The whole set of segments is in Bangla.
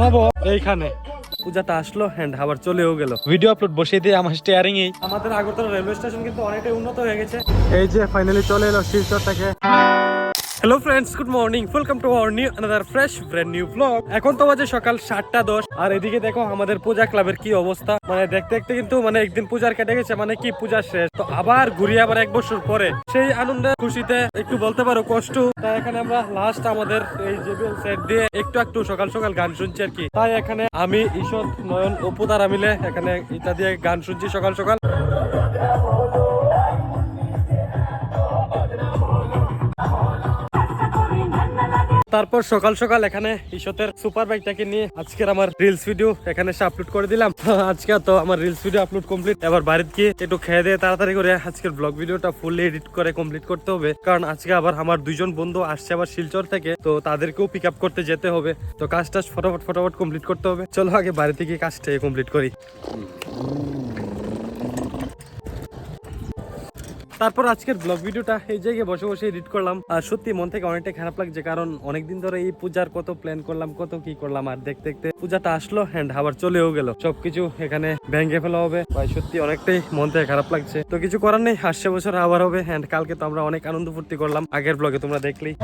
ঘুমাবো। এইখানে। পূজাটা আসলো হ্যান্ড আবার চলেও গেল। ভিডিও আপলোড বসিয়ে দিয়ে আমার স্টেয়ারিং এই। আমাদের আগরতলা রেলওয়ে স্টেশন কিন্তু অনেকটাই উন্নত হয়ে গেছে। এই যে ফাইনালি চলে এলো শিলচর থেকে hello friends good morning welcome to our new another fresh brand new blog এখন তো বাজে সকাল সাতটা দশ। আর এদিকে দেখো আমাদের পূজা ক্লাবের কি অবস্থা। মানে দেখতে দেখতে কিন্তু মানে একদিন পূজার কেটে গেছে মানে কি পূজা শেষ। তো আবার ঘুরিয়ে আবার এক বছর পরে। সেই আনন্দের খুশিতে, একটু বলতে পারো কষ্ট। তাই এখানে আমরা লাস্ট আমাদের এই জেবিএল সেট দিয়ে একটু একটু সকাল সকাল গান শুনছি আর কি। তাই এখানে আমি ঈশ্বর নয়ন, অপু মিলে এখানে ইত্যাদি দিয়ে গান শুনছি সকাল সকাল। তারপর সকাল সকাল এখানে ঈশ্বতের সুপার বাইকটাকে নিয়ে আজকের আমার রিলস ভিডিও এখানে সে আপলোড করে দিলাম। আজকে তো আমার রিলস ভিডিও আপলোড কমপ্লিট এবার বাড়িতে গিয়ে একটু খেয়ে দিয়ে তাড়াতাড়ি করে আজকের ব্লগ ভিডিওটা ফুললি এডিট করে কমপ্লিট করতে হবে। কারণ আজকে আবার আমার দুইজন বন্ধু আসছে আবার শিলচর থেকে, তো তাদেরকেও পিক আপ করতে যেতে হবে। তো কাজ টাজ ফটাফট ফটাফট কমপ্লিট করতে হবে। চলো আগে বাড়িতে গিয়ে কাজটা কমপ্লিট করি। তারপর আজকের ব্লগ ভিডিওটা এই জায়গায় বসে বসে এডিট করলাম। আর সত্যি মন থেকে অনেকটা খারাপ লাগছে, কারণ অনেকদিন ধরে এই পূজার কত প্ল্যান করলাম, কত কি করলাম, আর দেখতে দেখতে পূজাটা আসলো হ্যান্ড আবার চলেও গেল। সবকিছু এখানে ভেঙে ফেলা হবে। ভাই, সত্যি অনেকটাই মন থেকে খারাপ লাগছে। তো কিছু করার নেই, আসছে বছর আবার হবে হ্যান্ড কালকে তো আমরা অনেক আনন্দ ফুর্তি করলাম। আগের ব্লগে তোমরা দেখলেই।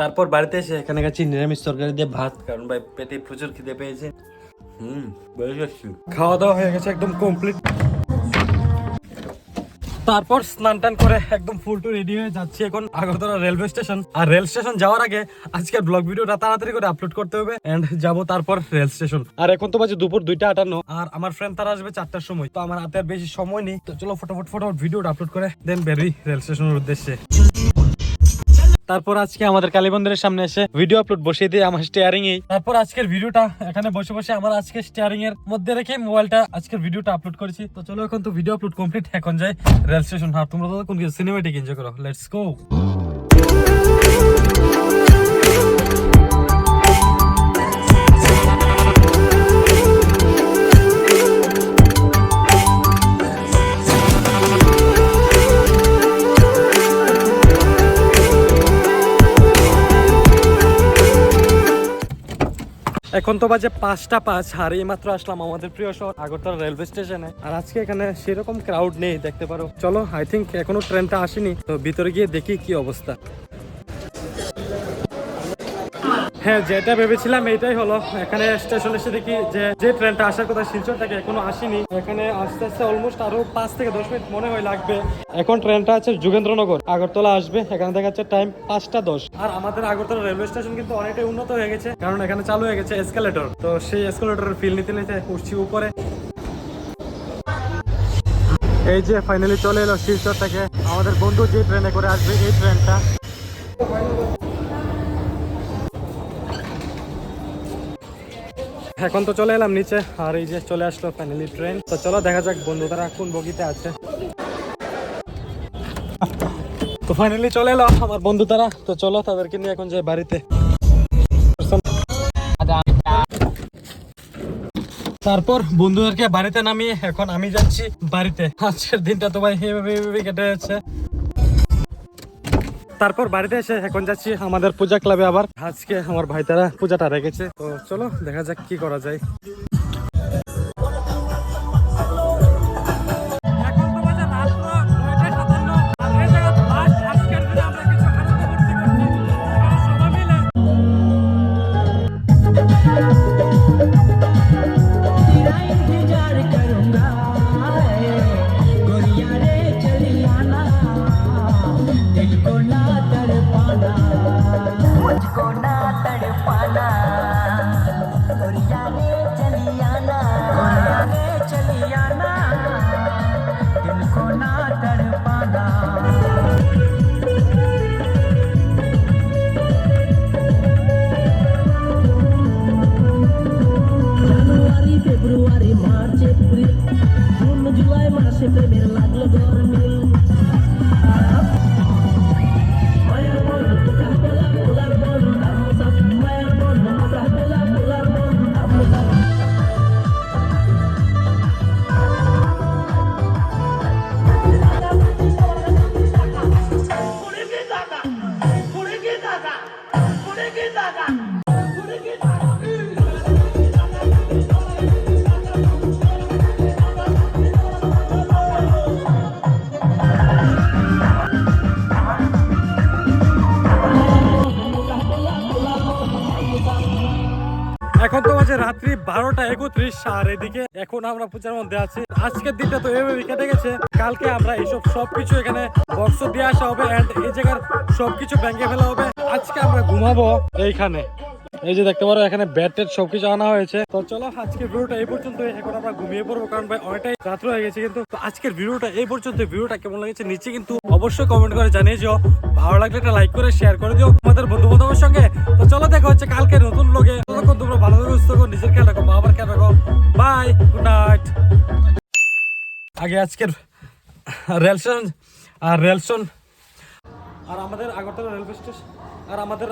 তারপর বাড়িতে এসে এখানে গেছি, নিরামিষ তরকারি দিয়ে ভাত, কারণ ভাই পেটে প্রচুর খিদে পেয়েছে। হুম খাওয়া দাওয়া হয়ে গেছে একদম কমপ্লিট তারপর স্নান টান করে একদম ফুল টু রেডি হয়ে যাচ্ছি এখন আগরতলা রেলওয়ে স্টেশন আর রেল স্টেশন যাওয়ার আগে আজকের ব্লগ ভিডিওটা তাড়াতাড়ি করে আপলোড করতে হবে এন্ড যাব তারপর রেল স্টেশন আর এখন তো বাজে দুপুর দুইটা আটান্ন, আর আমার ফ্রেন্ড তারা আসবে চারটার সময়, তো আমার হাতে আর বেশি সময় নেই। তো চলো ফটোফট ফটোফট ভিডিওটা আপলোড করে দেন বেরি রেল স্টেশনের উদ্দেশ্যে। তারপর আজকে আমাদের কালীবন্দরের সামনে এসে ভিডিও আপলোড বসিয়ে দিয়ে আমার স্টেয়ারিং এই তারপর আজকের ভিডিওটা এখানে বসে বসে আমার আজকে স্টেয়ারিং এর মধ্যে রেখে মোবাইলটা আজকের ভিডিওটা আপলোড করেছি। তো চলো এখন তো ভিডিও আপলোড কমপ্লিট এখন যাই রেল স্টেশন হ্যাঁ তোমরা তো কোন সিনেমাটিক এনজয় করো। লেটস গো এখন তো বাজে পাঁচটা পাঁচ, আর এই মাত্র আসলাম আমাদের প্রিয় শহর আগরতলা রেলওয়ে স্টেশনে আর আজকে এখানে সেরকম ক্রাউড নেই, দেখতে পারো। চলো আই থিঙ্ক এখনও ট্রেনটা আসেনি, তো ভিতরে গিয়ে দেখি কি অবস্থা। হ্যাঁ যেটা ভেবেছিলাম এইটাই হলো। এখানে স্টেশন এসে দেখি যে যে ট্রেনটা আসার কথা শিলচর থেকে এখনও আসেনি। এখানে আস্তে আস্তে অলমোস্ট আরও পাঁচ থেকে দশ মিনিট মনে হয় লাগবে। এখন ট্রেনটা আছে যুগেন্দ্রনগর। আগরতলা আসবে, এখানে দেখা যাচ্ছে টাইম পাঁচটা দশ। আর আমাদের আগরতলা রেলওয়ে স্টেশন কিন্তু অনেকটাই উন্নত হয়ে গেছে, কারণ এখানে চালু হয়ে গেছে এসকালেটর তো সেই এসকালেটরের ফিল নিতে নিতে উঠছি উপরে। এই যে ফাইনালি চলে এলো শিলচর থেকে আমাদের বন্ধু যে ট্রেনে করে আসবে, এই ট্রেনটা এখন তো চলে এলাম নিচে, আর এই যে চলে আসলো ফাইনালি ট্রেন তো চলো দেখা যাক বন্ধু তারা কোন বগিতে আছে। তো ফাইনালি চলে এলো আমার বন্ধু তারা তো চলো তাদেরকে নিয়ে এখন যাই বাড়িতে। তারপর বন্ধুদেরকে বাড়িতে নামিয়ে এখন আমি যাচ্ছি বাড়িতে। আজকের দিনটা তো ভাই কেটে যাচ্ছে। তারপর বাড়িতে এসে এখন যাচ্ছি আমাদের পূজা ক্লাবে আবার। আজকে আমার ভাইতারা পূজাটা রেখেছে। তো চলো দেখা যাক কি করা যায়। February March April June July মাসে প্রেমের লাগল গরমিল এখন তো আছে রাত্রি বারোটা একত্রিশ, আর এদিকে এখন আমরা পূজার মধ্যে আছি। আজকের দিনটা তো এভাবে কেটে গেছে। কালকে আমরা এইসব সবকিছু এখানে বক্স দিয়ে আসা হবে এই জায়গার সবকিছু ব্যাংকে ফেলা হবে। আজকে আমরা ঘুমাবো এইখানে। এই যে দেখতে পারো, এখানে ব্যাট টেট সবকিছু আনা হয়েছে। তো চলো, আজকের ভিডিওটা এই পর্যন্ত এখন আমরা ঘুমিয়ে পড়ব, কারণ ভাই অনেকটাই রাত্র হয়ে গেছে কিন্তু। আজকের ভিডিওটা এই পর্যন্ত। ভিডিওটা কেমন লেগেছে নিচে কিন্তু অবশ্যই কমেন্ট করে জানিয়ে যাও ভালো লাগলে একটা লাইক করে শেয়ার করে দিও তোমাদের বন্ধু বান্ধবের সঙ্গে। তো চলো, দেখা হচ্ছে কালকে নতুন লোকে তোমরা ভালো থাকো, সুস্থ নিজের খেয়াল রাখো, বাবার খেয়াল রাখো। বাই গুড নাইট আগে আজকের রেলস্টেশন আর রেলস্টেশন আর আমাদের আগরতলা রেলওয়ে স্টেশন আর আমাদের